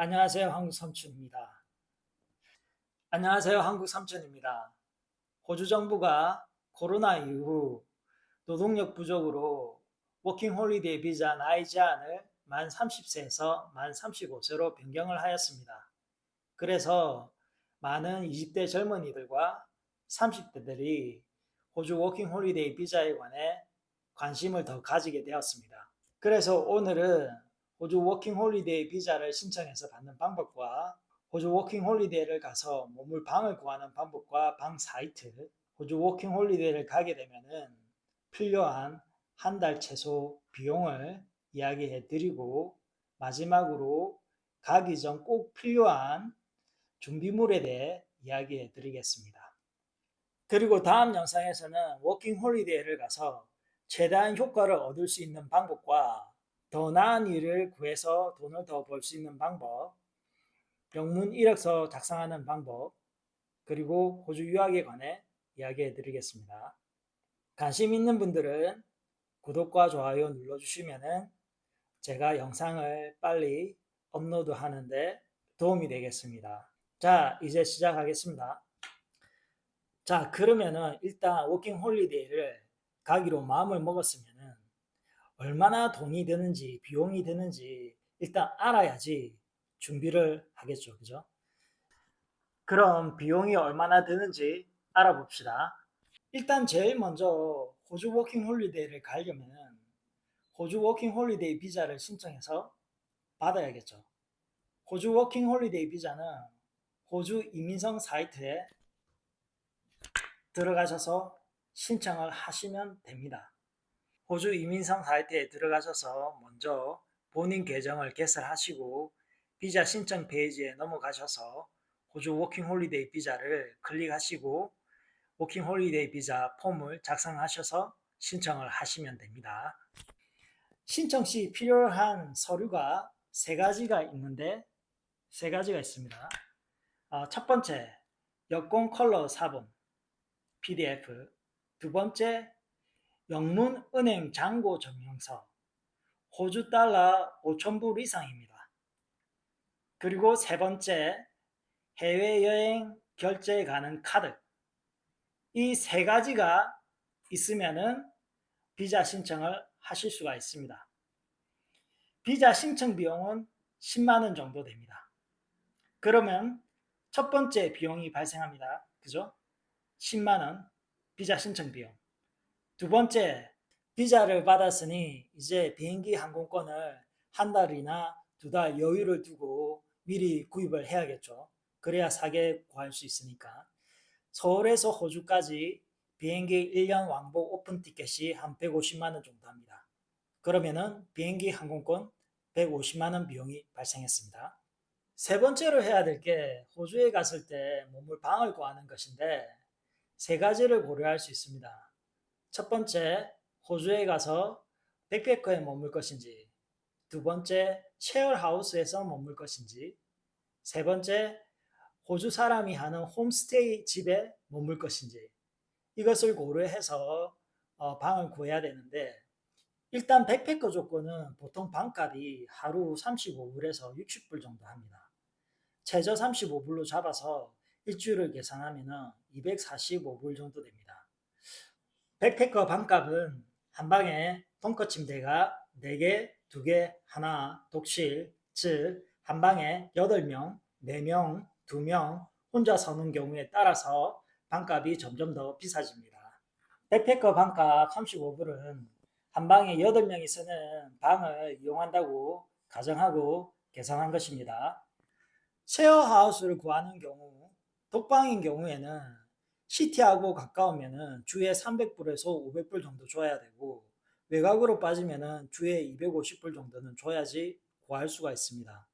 안녕하세요. 한국 삼촌입니다. 안녕하세요. 한국 삼촌입니다. 호주 정부가 코로나 이후 노동력 부족으로 워킹 홀리데이 비자 나이 제한을 만 30세에서 만 35세로 변경을 하였습니다. 그래서 많은 20대 젊은이들과 30대들이 호주 워킹 홀리데이 비자에 관해 관심을 더 가지게 되었습니다. 그래서 오늘은 호주 워킹 홀리데이 비자를 신청해서 받는 방법과 호주 워킹 홀리데이를 가서 머물 방을 구하는 방법과 방 사이트, 호주 워킹 홀리데이를 가게 되면은 필요한 한 달 최소 비용을 이야기해 드리고 마지막으로 가기 전 꼭 필요한 준비물에 대해 이야기해 드리겠습니다. 그리고 다음 영상에서는 워킹 홀리데이를 가서 최대한 효과를 얻을 수 있는 방법과 더 나은 일을 구해서 돈을 더 벌 수 있는 방법, 영문 이력서 작성하는 방법, 그리고 호주 유학에 관해 이야기해 드리겠습니다. 관심 있는 분들은 구독과 좋아요 눌러주시면은 제가 영상을 빨리 업로드 하는데 도움이 되겠습니다. 자, 이제 시작하겠습니다. 자, 그러면은 일단 워킹 홀리데이를 가기로 마음을 먹었으면은 얼마나 돈이 드는지, 비용이 드는지 일단 알아야지 준비를 하겠죠. 그죠? 그럼 비용이 얼마나 드는지 알아봅시다. 일단 제일 먼저 호주 워킹 홀리데이를 가려면은 호주 워킹 홀리데이 비자를 신청해서 받아야겠죠. 호주 워킹 홀리데이 비자는 호주 이민성 사이트에 들어가셔서 신청을 하시면 됩니다. 호주 이민성 사이트에 들어가셔서 먼저 본인 계정을 개설하시고 비자 신청 페이지에 넘어가셔서 호주 워킹 홀리데이 비자를 클릭하시고 워킹 홀리데이 비자 폼을 작성하셔서 신청을 하시면 됩니다. 신청 시 필요한 서류가 세 가지가 있는데 세 가지가 있습니다. 어, 첫 번째, 여권 컬러 4번 PDF. 두 번째, 영문 은행 잔고 증명서. 호주 달러 5천불 이상입니다. 그리고 세 번째, 해외여행 결제 가능 카드. 이 세 가지가 있으면은 비자 신청을 하실 수가 있습니다. 비자 신청 비용은 10만 원 정도 됩니다. 그러면 첫 번째 비용이 발생합니다. 그죠? 10만 원 비자 신청 비용. 두 번째 비자를 받았으니 이제 비행기 항공권을 한 달이나 두 달 여유를 두고 미리 구입을 해야겠죠. 그래야 싸게 구할 수 있으니까. 서울에서 호주까지 비행기 1년 왕복 오픈 티켓이 한 150만 원 정도 합니다. 그러면은 비행기 항공권 150만 원 비용이 발생했습니다. 세 번째로 해야 될 게 호주에 갔을 때 몸을 방을 구하는 것인데 세 가지를 고려할 수 있습니다. 첫 번째, 호주에 가서 백패커에 머물 것인지, 두 번째, 셰어하우스에서 머물 것인지, 세 번째, 호주 사람이 하는 홈스테이 집에 머물 것인지, 이것을 고려해서 어, 방을 구해야 되는데, 일단 백패커 조건은 보통 방값이 하루 35불에서 60불 정도 합니다. 최저 35불로 잡아서 일주일을 계산하면 245불 정도 됩니다. 백패커 방값은 한 방에 벙커 침대가 4개, 2개, 하나, 독실, 즉, 한 방에 8명, 4명, 2명, 혼자 서는 경우에 따라서 방값이 점점 더 비싸집니다. 백패커 방값 35불은 한 방에 8명이 쓰는 방을 이용한다고 가정하고 계산한 것입니다. 쉐어하우스를 구하는 경우, 독방인 경우에는 시티하고 가까우면은 주에 300불에서 500불 정도 줘야 되고 외곽으로 빠지면은 주에 250불 정도는 줘야지 구할 수가 있습니다.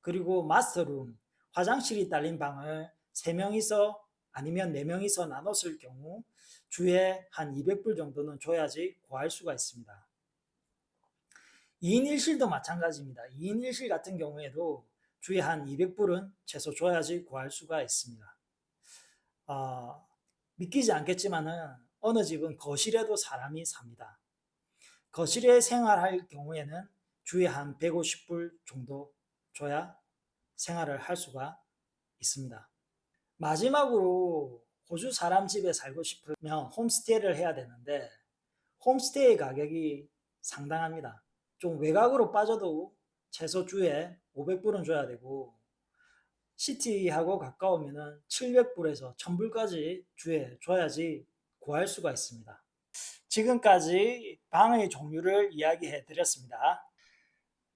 그리고 마스터룸, 화장실이 딸린 방을 3명이서 아니면 4명이서 나눠 쓸 경우 주에 한 200불 정도는 줘야지 구할 수가 있습니다. 2인 1실도 마찬가지입니다. 2인 1실 같은 경우에도 주에 한 200불은 최소 줘야지 구할 수가 있습니다. 어, 믿기지 않겠지만은 어느 집은 거실에도 사람이 삽니다. 거실에 생활할 경우에는 주에 한 150불 정도 줘야 생활을 할 수가 있습니다. 마지막으로 호주 사람 집에 살고 싶으면 홈스테이를 해야 되는데 홈스테이 가격이 상당합니다. 좀 외곽으로 빠져도 최소 주에 500불은 줘야 되고 시티하고 가까우면 700불에서 1000불까지 주에 줘야지 구할 수가 있습니다. 지금까지 방의 종류를 이야기해 드렸습니다.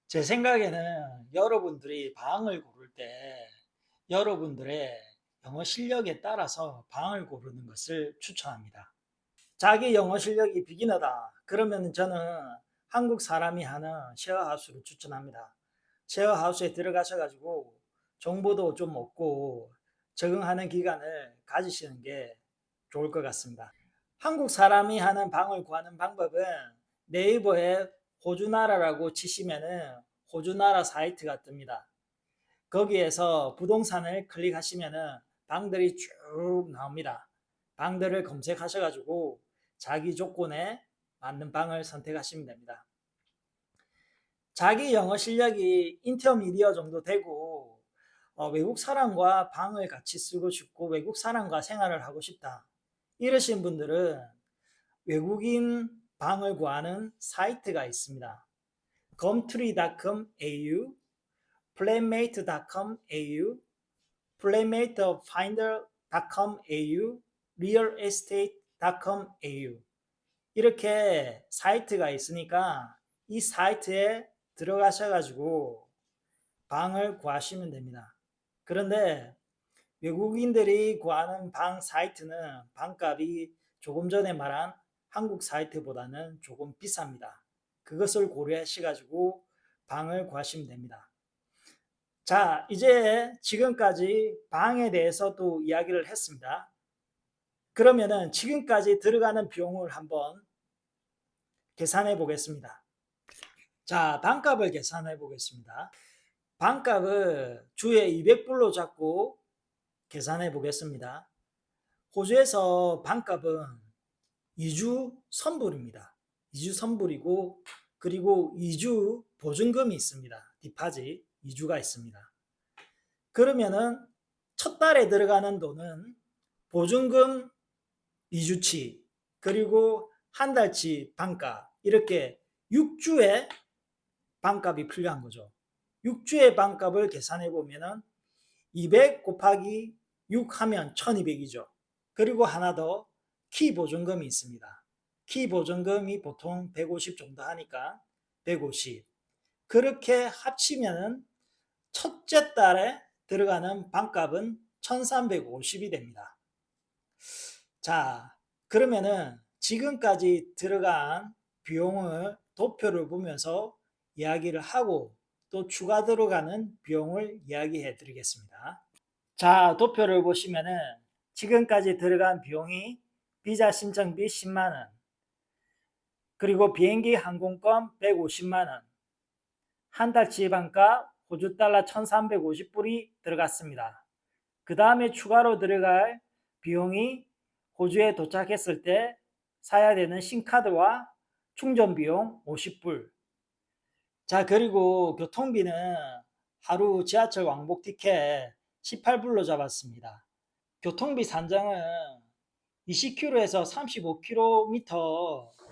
제 생각에는 여러분들이 방을 고를 때 여러분들의 영어 실력에 따라서 방을 고르는 것을 추천합니다. 자기 영어 실력이 비기너다. 그러면 저는 한국 사람이 하는 쉐어하우스를 추천합니다. 쉐어하우스에 들어가셔가지고 정보도 좀 얻고 적응하는 기간을 가지시는 게 좋을 것 같습니다. 한국 사람이 하는 방을 구하는 방법은 네이버에 호주나라라고 치시면은 호주나라 사이트가 뜹니다. 거기에서 부동산을 클릭하시면은 방들이 쭉 나옵니다. 방들을 검색하셔가지고 자기 조건에 맞는 방을 선택하시면 됩니다. 자기 영어 실력이 인터미디어 정도 되고 어, 외국 사람과 방을 같이 쓰고 싶고 외국 사람과 생활을 하고 싶다. 이러신 분들은 외국인 방을 구하는 사이트가 있습니다. gumtree.com au, playmate.com au, playmatefinder.com au, realestate.com au 이렇게 사이트가 있으니까 이 사이트에 들어가셔가지고 방을 구하시면 됩니다. 그런데 외국인들이 구하는 방 사이트는 방값이 조금 전에 말한 한국 사이트보다는 조금 비쌉니다. 그것을 고려하셔가지고 방을 구하시면 됩니다. 자, 이제 지금까지 방에 대해서 또 이야기를 했습니다. 그러면은 지금까지 들어가는 비용을 한번 계산해 보겠습니다. 자, 방값을 계산해 보겠습니다. 방값을 주에 200불로 잡고 계산해 보겠습니다. 호주에서 방값은 2주 선불입니다. 2주 선불이고 그리고 2주 보증금이 있습니다. 디파짓 2주가 있습니다. 그러면은 첫 달에 들어가는 돈은 보증금 2주치 그리고 한 달치 반값 이렇게 6주의 반값이 필요한 거죠. 6주의 반값을 계산해 보면은 200 곱하기 6 하면 1200이죠. 그리고 하나 더 키 보증금이 있습니다. 키 보증금이 보통 150 정도 하니까 150. 그렇게 합치면은 첫째 달에 들어가는 반값은 1350이 됩니다. 자, 그러면은 지금까지 들어간 비용을 도표를 보면서 이야기를 하고 또 추가 들어가는 비용을 이야기해 드리겠습니다. 자, 도표를 보시면은 지금까지 들어간 비용이 비자 신청비 10만원, 그리고 비행기 항공권 150만원, 한 달 지방가 호주 달러 1350불이 들어갔습니다. 그 다음에 추가로 들어갈 비용이 호주에 도착했을 때 사야 되는 신카드와 충전 비용 50불. 자, 그리고 교통비는 하루 지하철 왕복 티켓 18불로 잡았습니다. 교통비 산정은 20km에서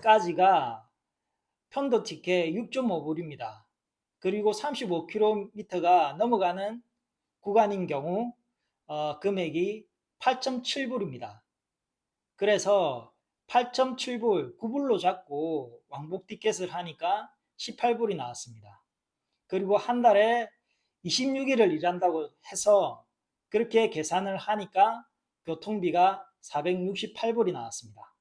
35km까지가 편도 티켓 6.5불입니다. 그리고 35km가 넘어가는 구간인 경우 어, 금액이 8.7불입니다. 그래서 8.7불, 9불로 잡고 왕복 티켓을 하니까 18불이 나왔습니다. 그리고 한 달에 26일을 일한다고 해서 그렇게 계산을 하니까 교통비가 468불이 나왔습니다.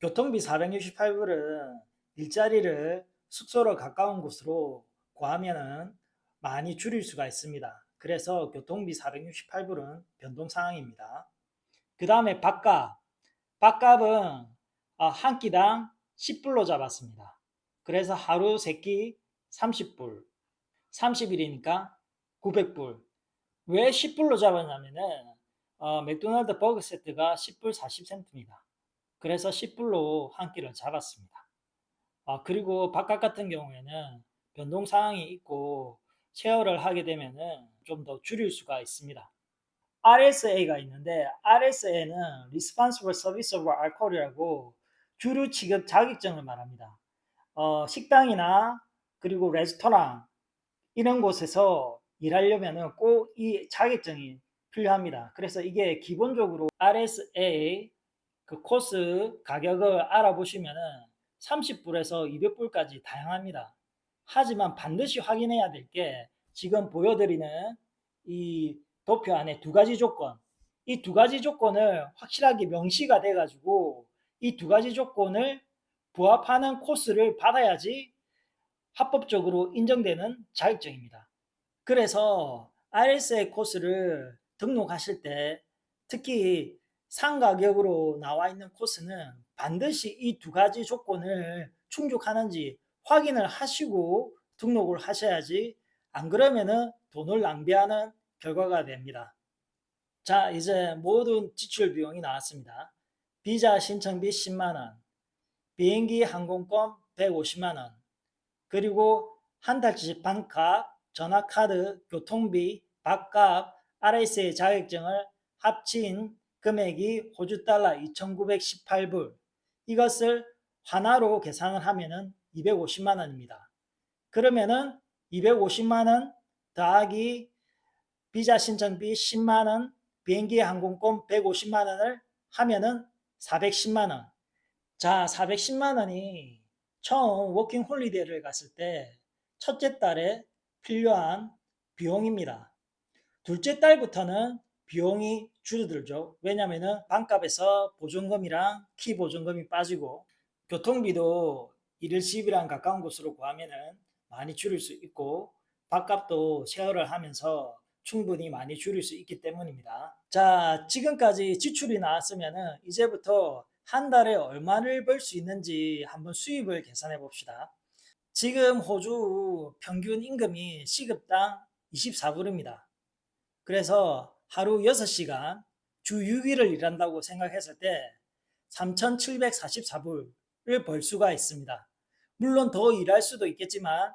교통비 468불은 일자리를 숙소로 가까운 곳으로 구하면 많이 줄일 수가 있습니다. 그래서 교통비 468불은 변동 상황입니다. 그 다음에 밥값. 밥값은 아, 한 끼당 10불로 잡았습니다. 그래서 하루 세끼 30불, 30일이니까 900불. 왜 10불로 잡았냐면은 어, 맥도날드 버거 세트가 10불 40센트입니다. 그래서 10불로 한 끼를 잡았습니다. 어, 그리고 바깥 같은 경우에는 변동 사항이 있고 쉐어를 하게 되면은 좀 더 줄일 수가 있습니다. RSA가 있는데 RSA는 Responsible Service of Alcohol이라고 주류 취급 자격증을 말합니다. 어, 식당이나 그리고 레스토랑 이런 곳에서 일하려면은 꼭이 자격증이 필요합니다. 그래서 이게 기본적으로 RSA 그 코스 가격을 알아보시면은 30불에서 200불까지 다양합니다. 하지만 반드시 확인해야 될 게 지금 보여드리는 이 도표 안에 두 가지 조건, 이 두 가지 조건을 확실하게 명시가 돼가지고 이 두 가지 조건을 부합하는 코스를 받아야지 합법적으로 인정되는 자격증입니다. 그래서 RSA 코스를 등록하실 때 특히 상가격으로 나와 있는 코스는 반드시 이 두 가지 조건을 충족하는지 확인을 하시고 등록을 하셔야지 안 그러면은 돈을 낭비하는 결과가 됩니다. 자, 이제 모든 지출 비용이 나왔습니다. 비자 신청비 10만 원, 비행기 항공권 150만 원, 그리고 한 달치 반값, 전화카드, 교통비, 밥값, RSA 자격증을 합친 금액이 호주 달러 2,918불. 이것을 환화로 계산을 하면은 250만 원입니다. 그러면은 250만 원 더하기 비자 신청비 10만 원, 비행기 항공권 150만 원을 하면은 410만 원. 자, 410만 원이 처음 워킹 홀리데이를 갔을 때 첫째 달에 필요한 비용입니다. 둘째 달부터는 비용이 줄어들죠. 왜냐면은 반값에서 보증금이랑 키 보증금이 빠지고 교통비도 일일집이랑 가까운 곳으로 구하면은 많이 줄일 수 있고 밥값도 쉐어를 하면서 충분히 많이 줄일 수 있기 때문입니다. 자, 지금까지 지출이 나왔으면은 이제부터 한 달에 얼마를 벌 수 있는지 한번 수입을 계산해 봅시다. 지금 호주 평균 임금이 시급당 24불입니다. 그래서 하루 6시간 주 6일을 일한다고 생각했을 때 3,744불을 벌 수가 있습니다. 물론 더 일할 수도 있겠지만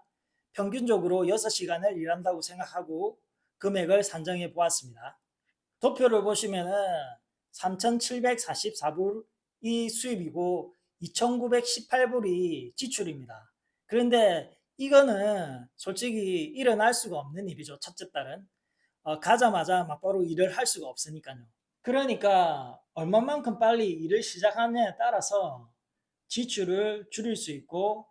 평균적으로 6시간을 일한다고 생각하고 금액을 산정해 보았습니다. 도표를 보시면은 3,744불 이 수입이고 2,918불이 지출입니다. 그런데 이거는 솔직히 일어날 수가 없는 일이죠. 첫째 달은. 어, 가자마자 막바로 일을 할 수가 없으니까요. 그러니까 얼마만큼 빨리 일을 시작하느냐에 따라서 지출을 줄일 수 있고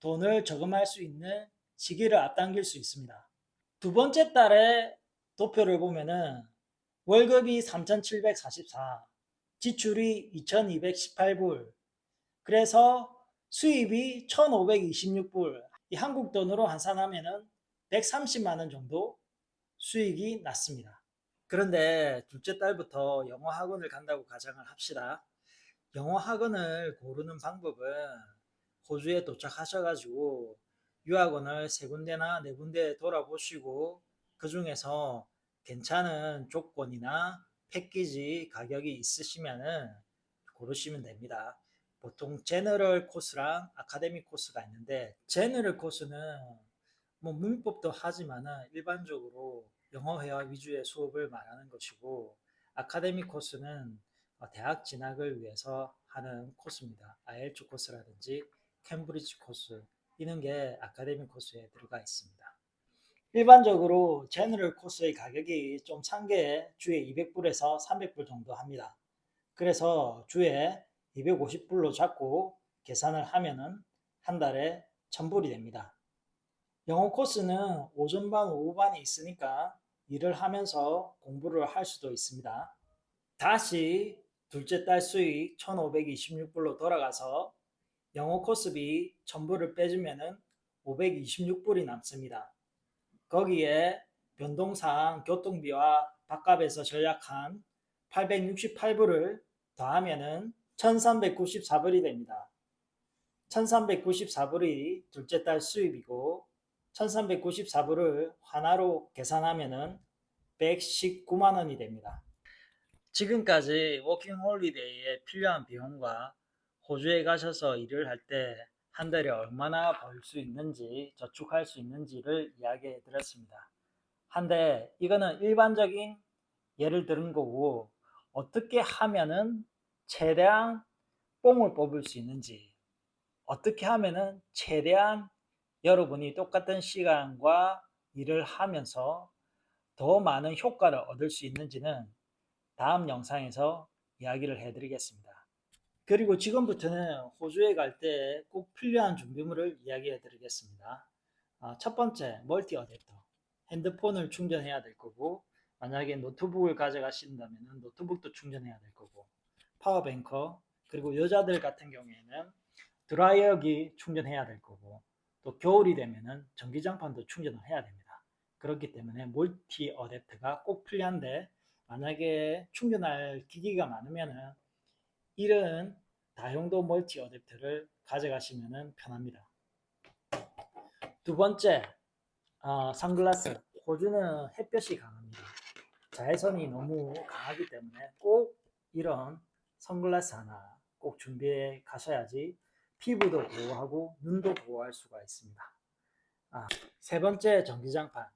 돈을 저금할 수 있는 시기를 앞당길 수 있습니다. 두 번째 달에 도표를 보면은 월급이 3,744, 지출이 2,218불, 그래서 수입이 1,526불, 이 한국 돈으로 환산하면은 130만 원 정도 수익이 났습니다. 그런데 둘째 달부터 영어 학원을 간다고 가정을 합시다. 영어 학원을 고르는 방법은 호주에 도착하셔가지고 유학원을 세 군데나 네 군데 돌아보시고 그 중에서 괜찮은 조건이나 패키지 가격이 있으시면은 고르시면 됩니다. 보통 제너럴 코스랑 아카데미 코스가 있는데 제너럴 코스는 뭐 문법도 하지만은 일반적으로 영어 회화 위주의 수업을 말하는 것이고 아카데미 코스는 어, 대학 진학을 위해서 하는 코스입니다. IELTS 코스라든지 캠브리지 코스 이런 게 아카데미 코스에 들어가 있습니다. 일반적으로 제너럴 코스의 가격이 좀싼게 주에 200불에서 300불 정도 합니다. 그래서 주에 250불로 잡고 계산을 하면은 한 달에 1000불이 됩니다. 영어 코스는 오전반, 오후반이 있으니까 일을 하면서 공부를 할 수도 있습니다. 다시 둘째 달 수익 1526불로 돌아가서 영어 코스비 1000불을 빼주면은 526불이 남습니다. 거기에 변동상 교통비와 밥값에서 전략한 868불을 더하면은 1394불이 됩니다. 1394불이 둘째 달 수입이고 1394불을 하나로 계산하면은 119만 원이 됩니다. 지금까지 워킹 홀리데이에 필요한 비용과 호주에 가셔서 일을 할 때 한 달에 얼마나 벌 수 있는지, 저축할 수 있는지를 이야기해 드렸습니다. 한데 이거는 일반적인 예를 들은 거고 어떻게 하면은 최대한 뽕을 뽑을 수 있는지 어떻게 하면은 최대한 여러분이 똑같은 시간과 일을 하면서 더 많은 효과를 얻을 수 있는지는 다음 영상에서 이야기를 해드리겠습니다. 그리고 지금부터는 호주에 갈 때 꼭 필요한 준비물을 이야기해 드리겠습니다. 아, 첫 번째, 멀티 어댑터. 핸드폰을 충전해야 될 거고, 만약에 노트북을 가져가신다면 노트북도 충전해야 될 거고, 파워뱅커, 그리고 여자들 같은 경우에는 드라이어기 충전해야 될 거고, 또 겨울이 되면은 전기장판도 충전을 해야 됩니다. 그렇기 때문에 멀티 어댑터가 꼭 필요한데, 만약에 충전할 기기가 많으면은 이런 다용도 멀티 어댑터를 가져가시면 편합니다. 두 번째, 어, 선글라스. 호주는 햇볕이 강합니다. 자외선이 너무 강하기 때문에 꼭 이런 선글라스 하나 꼭 준비해 가셔야지 피부도 보호하고 눈도 보호할 수가 있습니다. 아, 세 번째 전기장판.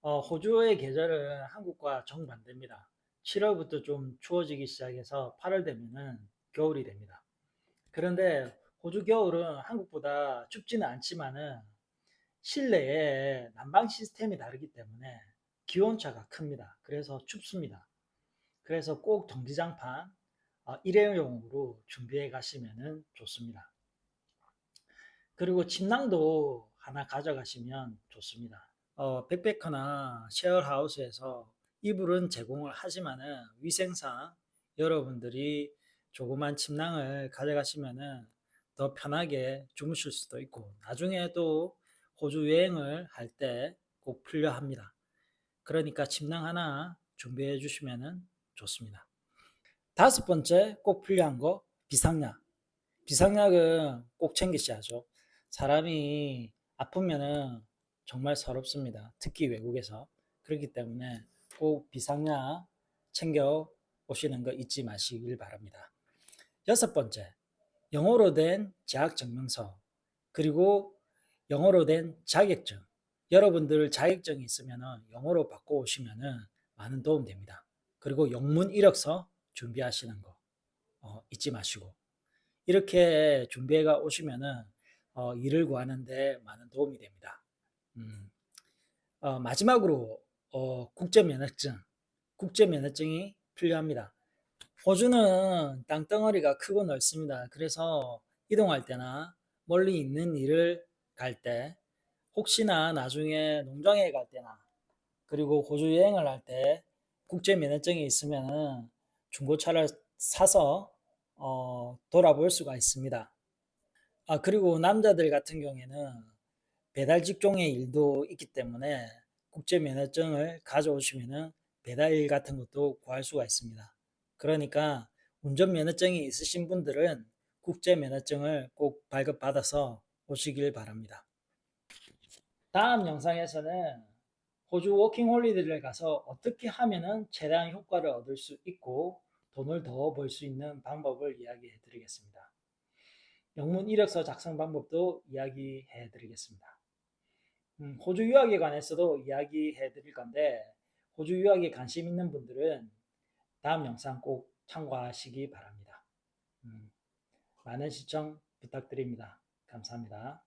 어, 호주의 계절은 한국과 정반대입니다. 7월부터 좀 추워지기 시작해서 8월 되면은 겨울이 됩니다. 그런데 호주 겨울은 한국보다 춥지는 않지만은 실내에 난방 시스템이 다르기 때문에 기온차가 큽니다. 그래서 춥습니다. 그래서 꼭 전기장판 어, 일회용으로 준비해 가시면 좋습니다. 그리고 침낭도 하나 가져가시면 좋습니다. 어, 백패커나 셰어하우스에서 이불은 제공을 하지만은 위생상 여러분들이 조그만 침낭을 가져가시면은 더 편하게 주무실 수도 있고 나중에 또 호주 여행을 할 때 꼭 필요 합니다. 그러니까 침낭 하나 준비해 주시면 좋습니다. 다섯 번째 꼭 필요한 거 비상약. 비상약은 꼭 챙기셔야죠. 사람이 아프면은 정말 서럽습니다. 특히 외국에서. 그렇기 때문에 꼭 비상약 챙겨 오시는 거 잊지 마시길 바랍니다. 여섯 번째, 영어로 된 재학 증명서 그리고 영어로 된 자격증. 여러분들 자격증이 있으면 영어로 바꿔 오시면 많은 도움 됩니다. 그리고 영문 이력서 준비하시는 거 어, 잊지 마시고 이렇게 준비해가 오시면은 어, 일을 구하는데 많은 도움이 됩니다. 음, 어, 마지막으로 어, 국제면허증, 국제면허증이 필요합니다. 호주는 땅덩어리가 크고 넓습니다. 그래서 이동할 때나 멀리 있는 일을 갈 때, 혹시나 나중에 농장에 갈 때나, 그리고 호주 여행을 할 때 국제 면허증이 있으면 중고차를 사서 어, 돌아볼 수가 있습니다. 아, 그리고 남자들 같은 경우에는 배달 직종의 일도 있기 때문에 국제 면허증을 가져오시면 배달 일 같은 것도 구할 수가 있습니다. 그러니까 운전 면허증이 있으신 분들은 국제 면허증을 꼭 발급받아서 오시길 바랍니다. 다음 영상에서는 호주 워킹 홀리데이를 가서 어떻게 하면 최대한 효과를 얻을 수 있고 돈을 더 벌 수 있는 방법을 이야기해 드리겠습니다. 영문 이력서 작성 방법도 이야기해 드리겠습니다. 음, 호주 유학에 관해서도 이야기해 드릴 건데 호주 유학에 관심 있는 분들은 다음 영상 꼭 참고하시기 바랍니다. 음, 많은 시청 부탁드립니다. 감사합니다.